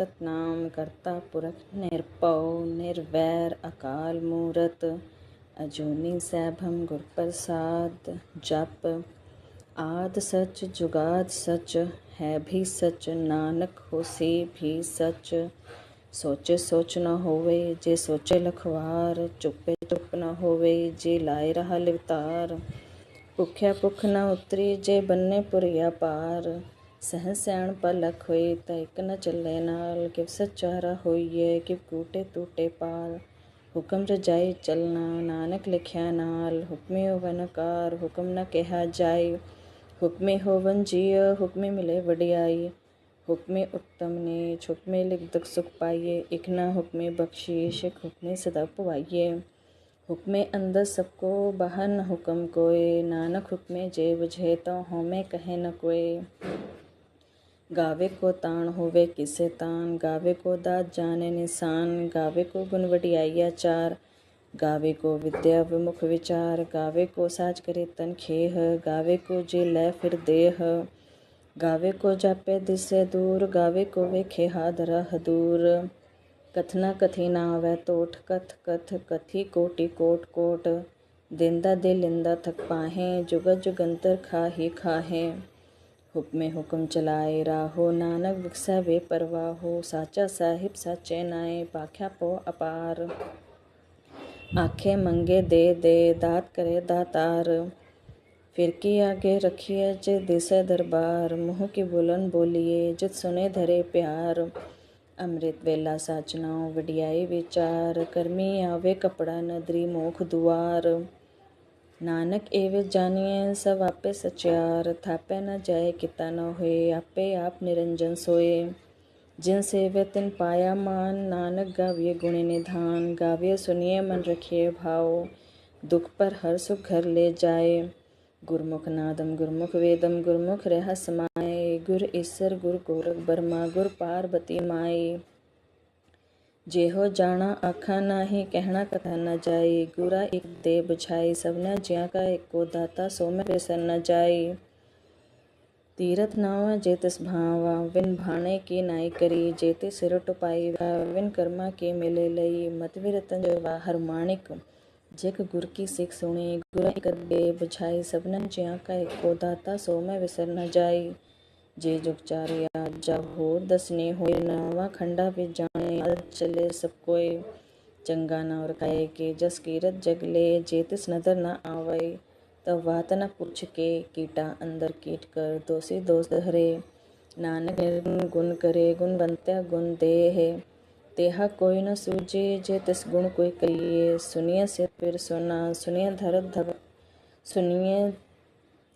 सतनाम करता पुरख निरपौ, निर्वैर अकाल मूरत, अजूनी सैभम गुरप्रसाद जप। आद सच, जुगाद सच, है भी सच, नानक हो सी भी सच। सोचे, सोच न होवे, जे सोचे लखवार, चुपे चुप न होवे, जे लाए रहा लिवतार भुख्या, भुख न उतरी, जे बन्ने पुरिया पार। सहस्याण पर लख होए, तक न चले नाल, किव सचारा हो किव टूटे टूटे पाल हुक्म च जाए चलना, नानक लिखया नाल, हुक्मे होवन कार, हुक्म न कहा जाए। हुक्मे होवन जिय, हुक्मे मिले वडियाई हुक्मे उत्तम ने छुक्मे लिख दुख सुख पाइए न हुक्मे बख्शीश एक हुक्मे सदा पवाइये हुक्मे अंदर सबको बहन न हुक्म कोए, नानक हुक्मे जे बुझे तो हमें कहे न कोए। गावे को तान होवे किसे तान गावे को दात जाने निशान, गावे को गुणवटियाइया चार, गावे को विद्या विमुख विचार, गावे को साज करे तन खेह, गावे को जे लय फिर देह, गावे को जापे दिसे दूर, गावे को वे खेहा रह दूर कथना कथिना वह तोठ, कथ कथ, कथी कोटि कोट कोट, दिंदा दे लिंदा थक पाहें जुगत जुगंतर खाही खाहें। हुक्मे हुक्म चलाए, राहो नानक विकसा वे परवाहो, साचा साहिब साचे नाए, पाख्या पो अपार। आखे मंगे दे दे, दात करे दातार। फिरकी आगे रखिए जे दिसे दरबार, मुँह की बुलन बोलिए, जित सुने धरे प्यार। अमृत वेला साचनाओ, वडियाई विचार, कर्मी आवे कपड़ा नदरी, मोख दुआर। नानक एवे जानिए, सब आपे सच्यार थापे न जाए किता न हुए, आपे आप निरंजन सोए। जिन सेवे तिन पाया मान, नानक गाव्य गुण निधान। गाव्य सुनिए मन रखिए भाव, दुख पर हर सुख घर ले जाए। गुरमुख नादम, गुरमुख वेदम, गुरमुख रह समाये गुर ईश्वर, गुर गोरख बर्मा, गुर पार्वती माए। ਜਿਹੋ ਜਾਣਾ ਆਖਾਂ ਨਾਹੀ ਕਹਿਣਾ ਕਥਾ ਨ ਜਾਈ ਗੁਰਾ ਇਕ ਦੇ ਬੁਝਾਈ ਸਭਨਾ ਜਿਆ ਕਾ ਇੱਕੋ ਦਾਤਾ ਸੋ ਮੈਂ ਬਿਸਰ ਨ ਜਾਈ ਤੀਰਥ ਨਾਵਾ ਜੇ ਤਿਸ ਭਾਵਾ ਵਿਨ ਭਾਣੇ ਕੀ ਨਾਈ ਕਰੀ ਜੇ ਤੇ ਸਿਰ ਟੁਪਾਈ ਵਿਨ ਕਰਮਾ ਕੀ ਮਿਲੇ ਲਈ ਮਤ ਵਿਰਤਨ ਜੋ ਹਰ ਮਾਣਿਕ ਜਿਕ ਗੁਰ ਕੀ ਸਿੱਖ ਸੁਣੀ ਗੁਰ ਇਕ ਦੇ ਬੁਝਾਈ ਸਭਨਾ ਜਿਆ ਕਾ ਇੱਕੋ ਦਾਤਾ ਸੋ ਮੈਂ ਵਿਸਰ जे जुगचार या हो, दसने हो नवा, खंडा पे जाने चले सब कोई चंगा ना और कहे के, जस कीरत जगले जे तिस नज़र ना आवे। तब वात न पूछ के, कीटा अंदर कीट कर दोसी दोस्त हरे नानक निर्गुण गुण करे, गुण बनत्या गुण दे है तेहा कोई न सूझे, जे तिस गुण कोई कहिए सुनिए से फिर सुना, सुनिए धरत धग सुनिए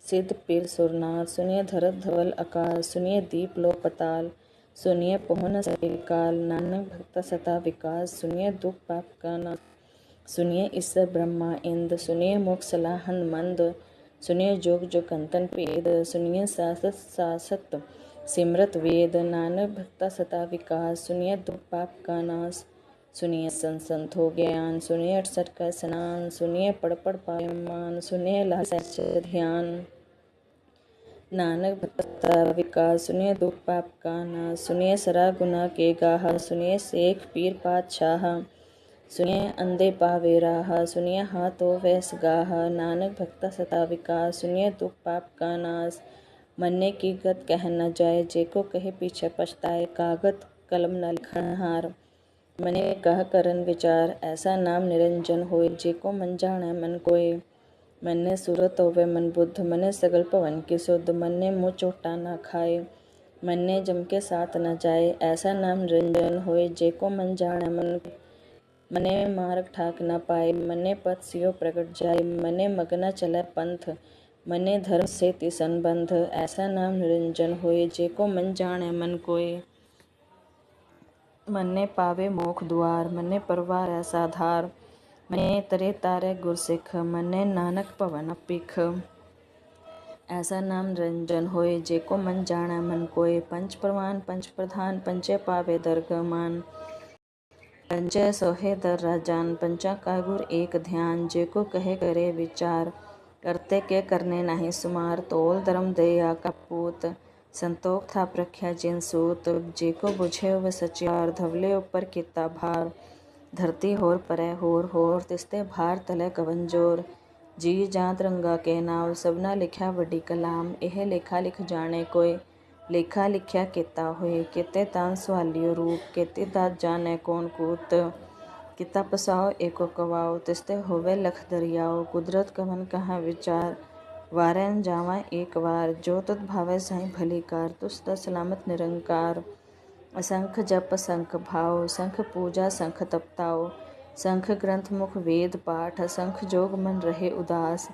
सिद्ध पीर सुरनाथ सुनिए धरत धवल अकाल, सुनिए दीप लो पताल, सुनिए पोहन सबिल नानक भक्त सता विकास सुनिए दुख पाप का न सुनिए ईश्वर ब्रह्मा इंद, सुनिए मोक्ष सलाहन मंद सुनिए जोग जो कंतन भेद सुनिए सासत सासत सिमरत वेद, नानक भक्ता सता विकास सुनिए दुख पाप का नाश, सुनिए संसंत हो ज्ञान, सुनिए अड़सठ का स्नान, सुनिए पढ़ पढ़ पायमान, सुनिए ध्यान। नानक भक्ता विकास सुनिए दुख पाप का ना सुनिए सरा गुना के गाहा, सुनिए शेख पीर पातशाह, सुनिए अंधे पावे राहा, सुनिए हाथों वैस गाहा, नानक भक्ता सता विकास सुनिए दुख पाप का नाश मन्ने की गत कह न जाए, जे को कहे पीछे पछताए, कागत कलम न लिखण हार। मने कह करन विचार, ऐसा नाम निरंजन होए, जे को मन जाने मन कोय मन्ने सूरत होवे मन बुद्ध मने सगल भवन की सुध मन्ने मुँह चोटा ना खाए, मन्ने जम के साथ न जाए, ऐसा नाम निरंजन होए, जे को मन जाने मन मने मार्ग ठाक न पाए मने पथ सियो प्रकट जाए मने मगना चले पंथ मने धर्म से ति संबंध ऐसा नाम निरंजन होए, जे को मन जाने मन कोय मने पावे मोख द्वार मने परवार ऐसा धार मने तरे तारे गुरसिख, मने नानक भवन पिख ऐसा नाम रंजन होए, जे को मन जाना मन कोय पंच प्रवान, पंच प्रधान, पंचे पावे दरगमान पंचे सोहे दर राजान, पंचा का गुर एक ध्यान। जे को कहे करे विचार, करते के करने नहीं सुमार। तोल धर्म दया का पूत, संतोख था प्रख्या जिन सूत। जे को बुझे व सचियार धवले ऊपर किता भार। धरती होर परै होर होर तिस्ते भार तले कवंजोर जी जात रंगा के नाव सबना लिखा वड्डी कलाम ਇਹ ਲੇਖਾ ਲਿਖ ਜਾਣੇ ਕੋਈ ਲੇਖਾ ਲਿਖਿਆ ਕੀਤਾ ਹੋਏ ਕਿਤੇ ਤਾਂ ਸਵਾਲਿਓ ਰੂਪ ਕਿਤੇ ਦਾ ਜਾਣੇ ਕੌਣ ਕੂਤ किता पसाओ एको कवाओ तिस्ते होवे लख दरियाओ कुदरत कवन कहाँ विचार वारन जावा एक वार जो तत् भावे साई भली कार तुस्त सलामत निरंकार असंख जप, संख भाव, संख पूजा, संख तपताओ, संख ग्रंथ मुख वेद पाठ असंख जोग मन रहे उदास,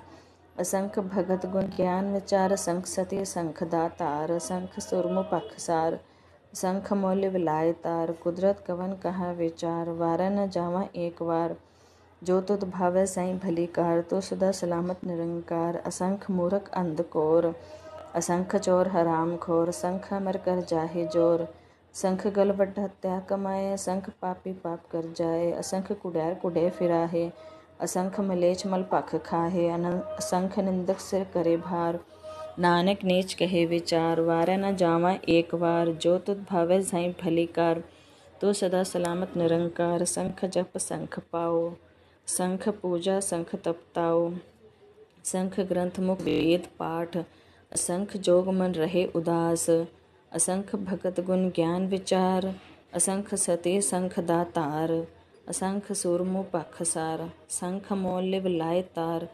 असंख भगत गुण ज्ञान विचार, संख सती, संख दातार असंख सुरमु पखसार संख मौल्य विलाय तार, कुदरत कवन कहा विचार, वारा न जावा एक बार जो तुत भावे साई भली कार तो सदा सलामत निरंकार, असंख मूर्ख अंधकोर असंख चोर हराम खोर, संख अमर कर जाहे ज़ोर संख गल वट हत्या कमाए असंख पापी पाप कर जाए, असंख कुडैर कुडे फिराहे, असंख मलेच मल पख खाहे असंख निंदक सिर करे भार। नानक नीच कहे विचार वारा न जावा एक बार जो तुद भावे झाई भली कार। तो सदा सलामत निरंकार संख जप संख पाओ संख पूजा संख तपताओ। संख ग्रंथ मुख वेद पाठ, असंख जोग मन रहे उदास। असंख भगत गुण ज्ञान विचार असंख सती संख दातार असंख सुरमु पखसार संख मौल्य लाए तार,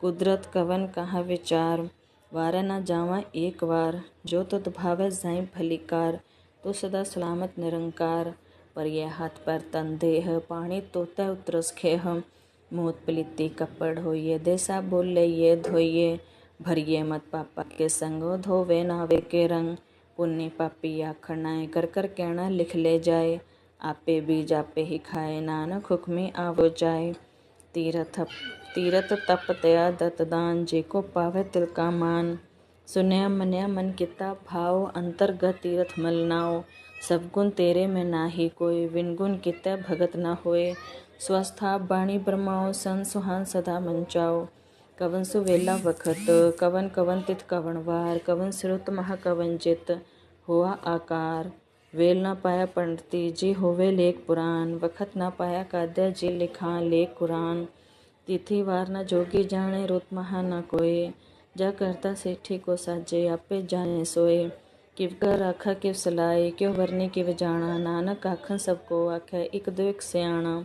कुदरत कवन कहा विचार, वारा ना जावा एक बार जो तो भावे जाई भलीकार तो सदा सलामत निरंकार, पर यह हाथ पर तन देह पानी तोता उतरस खेह, मोत पलिती कपड़ होइए, देसा बोल ये धोइए, भरिए मत पापा के संगो धोवे नावे के रंग। पुण्य पापी आखर नाए, कर कर कहना लिख ले जाए। आपे बीज आपे ही खाए, नानक हुक्मी आवो जाए। तीरथ तीरथ तप तया दतदान जेको पावे तिल का मान। सुनया मनया मन किता भाव, अंतर्गत तीरथ मलनाओ सब गुण तेरे में नाही कोई विन गुण कित भगत न होए। स्वस्था बाणी ब्रह्माओ सन सुहान सदा मंचाओ कवन सुवेला वखत, कवन कवन तित कवन वार, कवन श्रुत महा कवन जित, हुआ आकार। वेल ना पाया पंडिती, जी होवे लेख पुराण। वखत ना पाया काद्या जी लिखा लेख कुरान। तिथि वार न जोगी जाने रुत महा न कोय जा करता सेठी को साजे, आपे जाने सोए। किव कर आखा, किव सलाए क्यों वरने, किव जाना। नानक आखन सबको आखे एक दो एक सियाणा।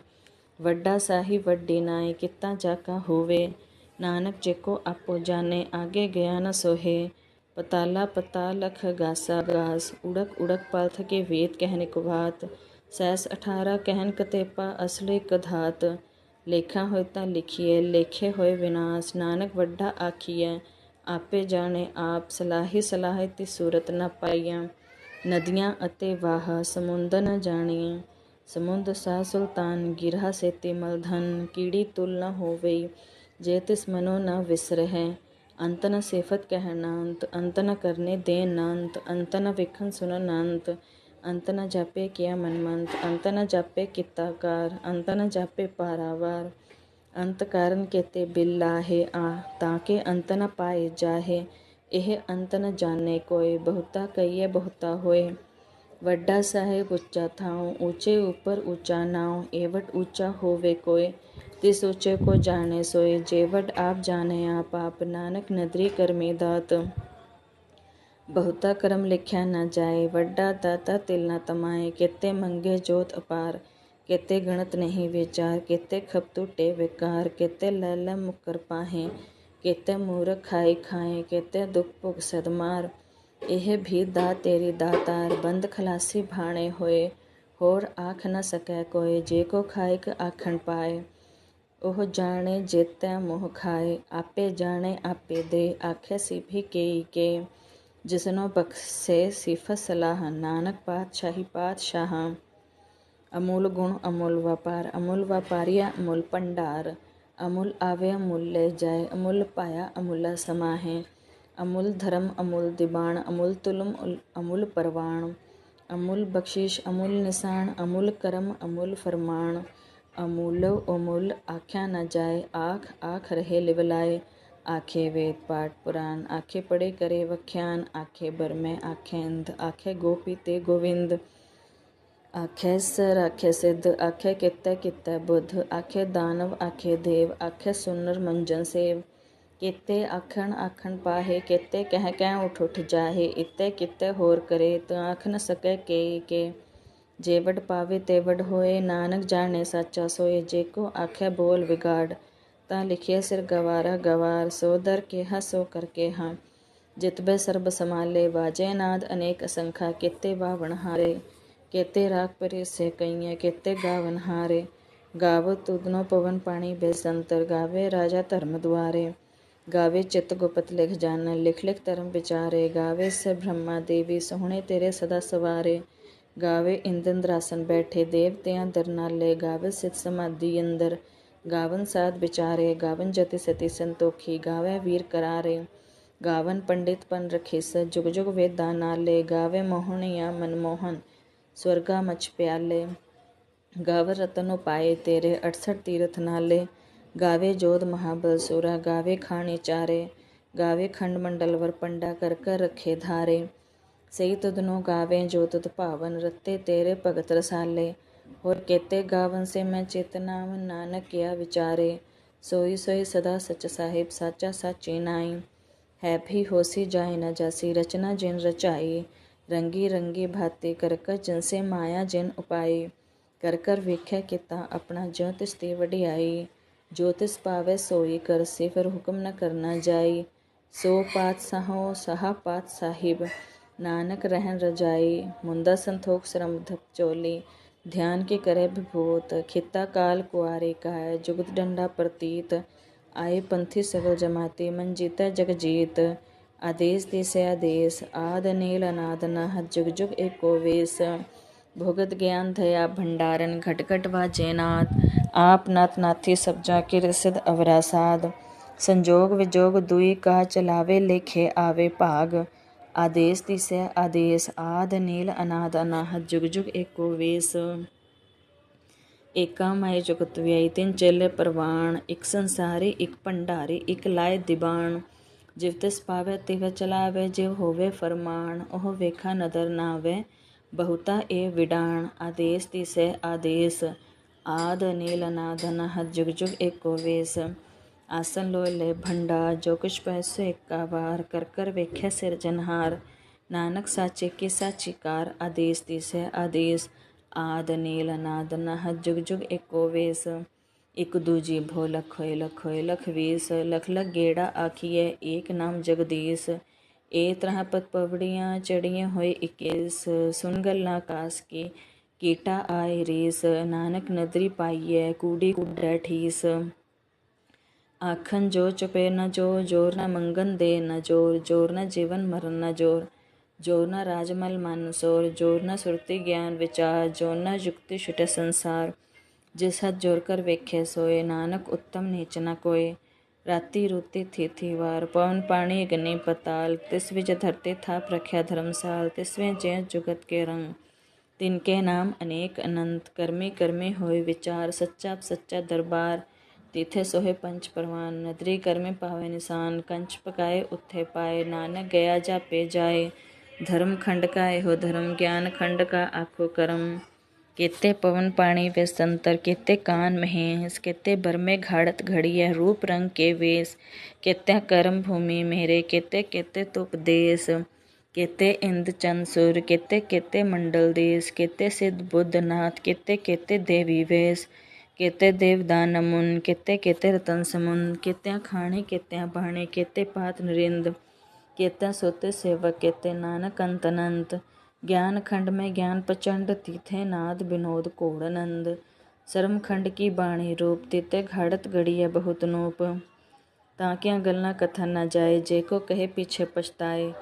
वड्डा साही, वड्डी नाए किता जाका होवे। नानक जेको आपो जाने, आगे गया न सोहे। पताला पताल लख गासा गास, उड़क उड़क पाथ के वेद कहने को बात। सैस अठारह कहन कतेपा असले कधात। लेखा होता लिखिए, लेखे होए विनाश। नानक वड्डा आखिए, आपे जाने आप, सलाही सलाह ती सूरत न पाइया नदियाँ अते वाह, समुंद न जानिए समुंद सा सुल्तान, गिरहा से तिमल कीड़ी तुल न हो जेतिस्मनो न विसरह। अंत न सेफत कहनांत अंतन करने देख सुन नंत। अंत न जापे किया मनमंत न जापे किताकार न जापे पारावार। अंत कारण केते बिल्लाहे आ, ताके न पाए जाहे। ये अंत न जाने कोय बहुता कहिए बहुता होए। वड्डा साहेब उच्चा था ऊँचे ऊपर ऊँचा नाओ एवट ऊँचा होवे कोय तिस उच्चे को जाने सोए जेवट आप जाने आप आप नानक नदरी कर दात। बहुता कर्म लिखा न जाए, वड्डा दाता तिल ना तमाए कितने मंगे जोत अपार कितने गणत नहीं विचार कितने खप टूटे विकार कितने लैल मुकर पाहे कितने मूर्ख खाई खाए कितने दुख भुख सदमार यह भी दा तेरी दातार, बंद खलासी भाणे होए, होर आख न सकै कोई, जे को खाइक आखण पाए। ਉਹ ਜਾਣੇ ਜੇਤੈ ਮੋਹ ਖਾਏ ਆਪੇ ਜਾਣੇ ਆਪੇ ਦੇ ਆਖੇ ਸਿਭੀ ਕੇ ਕੇ ਜਿਸਨੋ ਬਖਸ਼ੇ ਸਿਫਤ ਸਲਾਹ ਨਾਨਕ ਪਾਤਸ਼ਾਹੀ ਪਾਤਸ਼ਾਹ ਅਮੁੱਲ ਗੁਣ ਅਮੁੱਲ ਵਪਾਰ ਅਮੁੱਲ ਵਪਾਰੀਆ ਅਮੁੱਲ ਭੰਡਾਰ ਅਮੁੱਲ ਆਵੇ ਅਮੁੱਲ ਲੈ ਜਾਏ ਅਮੁੱਲ ਪਾਇਆ ਅਮੁੱਲਾ ਸਮਾਹੇ ਅਮੁੱਲ ਧਰਮ ਅਮੁੱਲ ਦਿਬਾਣ ਅਮੁੱਲ ਤੁਲਮ ਅਮੁੱਲ ਪਰਵਾਣ ਅਮੁੱਲ ਬਖਸ਼ਿਸ਼ ਅਮੁੱਲ ਨਿਸ਼ਾਨ ਅਮੁੱਲ ਕਰਮ ਅਮੁੱਲ ਫਰਮਾਨ अमूलो अमूल आख्या न जाए, आख आख रहे लिवलाए आखे वेद पाठ पुराण, आखे पढ़े करे वख्यान। आखे बर में आखे अंध, आखे गोपी ते गोविंद। आखे सर, आखे सिद्ध, आखे कित्ते कित्ते बुद्ध। आखे दानव, आखे देव, आखे सुनर मंजन सेव। कित्ते आखण आखण पाहे कित्ते कह कह उठ उठ जाहे। इत्ते कित्ते होर करे तो आख न सके के के ਜੇ ਵਡ ਪਾਵੇ ਤੇ ਵਡ ਹੋਏ, ਨਾਨਕ ਜਾਣੇ ਸੱਚਾ ਸੋਏ, ਜੇ ਕੋ ਆਖੇ ਬੋਲ ਵਿਗਾੜ, ਤਾਂ ਲਿਖਿਆ ਸਿਰ ਗਵਾਰਾ ਗਵਾਰ, ਸੋ ਦਰ ਕੇ ਹਸੋ ਕਰਕੇ ਹਾਂ ਜਿਤਬੇ ਸਰਬ ਸਮਾਲੇ ਵਾਜੇ ਨਾਦ ਅਨੇਕ ਅਸੰਖਾ, ਕਿਤੇ ਬਾਵਣ ਹਾਰੇ, ਕਿਤੇ ਰਾਗ ਪਰੇ ਸੇ ਕਈਏ ਕਿਤੇ ਗਾਵਨ ਹਾਰੇ। ਗਾਵੋ ਤੁਦਨੋ ਪਵਨ ਪਾਣੀ ਬੇਸੰਤਰ ਗਾਵੇ ਰਾਜਾ ਧਰਮ ਦੁਆਰੇ। ਗਾਵੇ ਚਿਤ ਗੁਪਤ ਲਿਖ ਜਾਣ, ਲਿਖ ਲਿਖ ਧਰਮ ਵਿਚਾਰੇ। ਗਾਵੇ ਸੇ ਬ੍ਰਹਮਾ ਦੇਵੀ, ਸੋਹਣੇ ਤੇਰੇ ਸਦਾ ਸਵਾਰੇ। ગાવે ઇન્દ્રદ્રાસન બેઠે દેવ ત્યાં ધરના લે ગાવે સિદ્ધ સમાધિ અંદર ગાવન સાથ વિચારે ગાવન જતિ સતી સંતોખી ગાવે વીર કરારે ગાવન પંડિત પન રખીસ જુગ જુગ વેદા ના લે ગાવે મોહણિયા મનમોહન સ્વર્ગા મચ પ્યાલે ગાવ રતનો પાએ તેરે અડસઠ તીર્થ ના લે ગાવે જોધ મહાબલ સુરા ગાવે ખાણી ચારે ગાવે ખંડ મંડલ વર પંડા કર કર રખે ધારે सही तुदनो गावे जो तुद पावन रत्ते तेरे भगत रसाले और कहते गावन से मैं चेतना नानक किया विचारे सोई सोई सदा सच साहिब साचा साची नाई है भी होसी जाए न जासी रचना जिन रचाई रंगी रंगी भाती कर कर जिनसे माया जिन उपाई कर कर वेख्या किता अपना ज्यों तिस ती वडियाई जो तिस पावे सोई कर से फिर हुक्म न करना जाई सो पात सहो सहा पात साहिब नानक रहन रजाई, मुंदा संतोख श्रम धप चोली। ध्यान के करे विभूत, खिता काल कुआरे का है जुगत डंडा प्रतीत। आए पंथी सगल जमाते, मन जीता जग जीत। आदेश दिसे आदेश, आद नील अनाद नह जुग जुग एको वेश। भोगत ज्ञान घट घट व जैनाथ आप नाथ नाथी सब जाके रसिद अवरासाद संजोग विजोग दुई का चलावे, लेखे आवे भाग। आदेश दिसे आदेश आद नील अनाद अनाहत जुग जुग एको वेस ਏਕਾ ਮਾਇ ਜੁਗਤ ਵਿਆਈ ਤਿੰਨ ਚੇਲੇ ਪ੍ਰਵਾਣ ਇੱਕ ਸੰਸਾਰੀ ਇੱਕ ਭੰਡਾਰੀ ਇੱਕ ਲਾਇ ਦਿਬਾਨ ਜਿਵ ਤਿਸ ਪਾਵੇ ਤਿਵ ਚਲਾਵੇ ਜਿਵ ਹੋਵੇ ਫਰਮਾਨ ਉਹ ਵੇਖਾ ਨਦਰ ਨਾਵੇ ਬਹੁਤਾ ਇਹ ਵਿਡਾਣ ਆਦੇਸ ਤਿਸੇ ਆਦੇਸ ਆਦ ਨੀਲ ਅਨਾਦ ਅਨਾਹਤ जुग जुग एको वेस आसन लोले भंडार कुछ पैसो एक्का बार कर कर वेख्या सिरजनहार नानक साचे के साचिकार, आदेश दिस है आदेश। आद नील अनाद नह जुग जुग एको वेस एक दूजी भो लखोय लखोय लखवीस लख लख गेड़ा आखिए एक नाम जगदीश। ए तरह पत पवड़ियाँ चढ़िए होए इकेस। सुन गल्ला कास की, कीटा आए रेस। नानक नदरी पाइए, कूड़ी कूडा ठीस। आखन, जो चुपे न जो, ज़ोर न मंगन दे न ज़ोर ज़ोर न जीवन मरण न ज़ोर ज़ोर न राजमल मानसोर ज़ोर न सुरति ज्ञान विचार, ज़ोर न युक्ति छुटे संसार, जिस हद ज़ोर कर वेखे सोए, नानक उत्तम नीच न कोय राति रुति थी थी वार, पवन पाणी अग्नि पताल तिस्वी ज धरती था प्रख्या धर्मसाल, तिसवें जय जुगत के रंग, तिनके नाम अनेक अनंत, कर्मी कर्मी होय विचार, सच्चा सच्चा दरबार तिथे सोहे पंच परवान, नदरी कर में पावे निशान, कंच पकाए, उत्थे पाए, नानक गया जा पे जाए। धर्म खंड का एहो धर्म, ज्ञान खंड का आखो करम। केते पवन पाणी वे संतर केते कान महेश, केते भर में घाड़त घड़िया, रूप रंग के वेश। केते कर्म भूमि मेरे, केते केते तुप देश। केते इंद चंद केते केते मंडल देश। केते सिद्ध बुद्ध नाथ, केते केते देवी वेश। केते देवदान मुन, केते केते रतन समुन, केत्या खाणे, केत्या बाणे केते पात नरिंद, केत्या सोते सेवक केते नानक अंत अनंत ज्ञान खंड में ज्ञान प्रचंड, तीथे नाद विनोद कोड़नंद शर्म खंड की बाणी रूप तिते घाड़त गड़िया बहुत नूप। ताकिया गलना कथा न जाए, जे को कहे पीछे पछताए।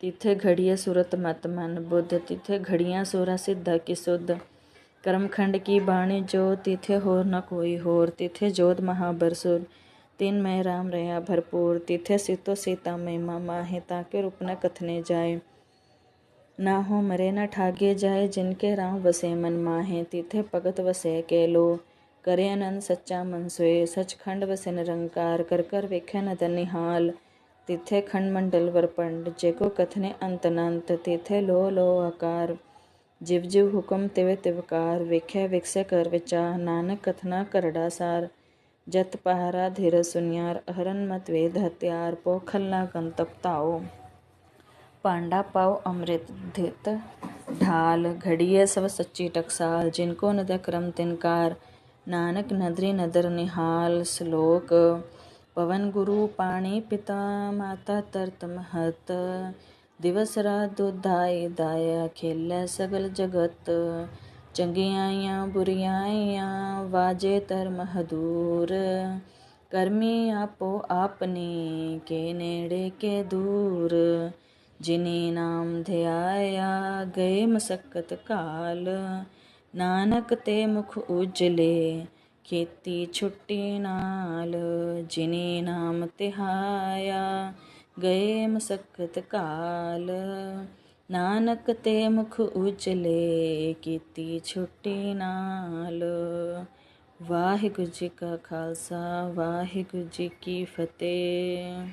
तिथे घड़िया सूरत मत मन बुद्ध, तिथे घड़िया सूरा सिद्ध की शुद्ध कर्मखंड की बाणी जो तिथे होर न कोई होर, तिथे जोत महाबरसुर। तीन में राम रया भरपूर, तिथे सीतो सीता महिमा माहे, ताके रूप न कथने जाए। ना हो मरे न ठागे जाए, जिनके राम वसे मन माहे, तिथे भगत वसे के लो। करे अनंत सच्चा मन सोए, सचखंड वसे निरंकार, कर कर वेखे न निहाल। तिथे खंड मंडल वरपंड जेको कथने अंत अनंत तिथे लो लो आकार। ਜਿਵ ਜਿਵ ਹੁਕਮ ਤਿਵ ਤਿਵਕਾਰ ਵੇਖੈ ਵਿਕਸੈ ਕਰ ਵਿਚਾਰ ਨਾਨਕ ਕਥਨਾ ਕਰੜਾ ਸਾਰ ਜਤ ਪਹਾਰਾ ਧੀਰ ਸੁਨਿਆਰ ਅਹਰਨ ਮਤ ਵੇਦ ਹਤਿਆਰ ਪੋਖਲਾ ਕੰਤਪ ਤਾਓ ਪਾਂਡਾ ਪਾਉ ਅੰਮ੍ਰਿਤ ਧਿਤ ढाल घड़िए सब सच्ची टकसाल जिनको नद क्रम तिनकार नानक नदरी नदर निहाल श्लोक पवन गुरु पाणी पिता माता तरत महत ਦਿਵਸ ਰਾਤ ਦੁਧਾਏ ਦਾਇਆ ਖੇਲੇ ਸਗਲ ਜਗਤ। ਚੰਗਿਆਈਆਂ ਬੁਰੀਆਈਆਂ ਵਾਜੇ ਤਰ ਮਹਦੂਰ ਕਰਮੀ ਆਪੋ ਆਪਨੀ ਕੇ ਨੇੜੇ ਕੇ ਦੂਰ। ਜਿਨੀ ਨਾਮ ਧਿਆਇਆ, ਗਏ ਮਸਕਤ ਕਾਲ। ਨਾਨਕ ਤੇ ਮੁਖ ਉਜਲੇ, ਖੇਤੀ ਛੁੱਟੀ ਨਾਲ। ਜਿਨੀ ਨਾਮ ਤਿਹਾਇਆ ਗਏ ਮਸਕਤ ਕਾਲ। ਨਾਨਕ ਤੇ ਮੁਖ ਉਚਲੇ ਕੀਤੀ ਛੁੱਟੀ ਨਾਲ। ਵਾਹਿਗੁਰੂ ਜੀ ਕਾ ਖਾਲਸਾ, ਵਾਹਿਗੁਰੂ ਜੀ ਕੀ ਫਤਿਹ।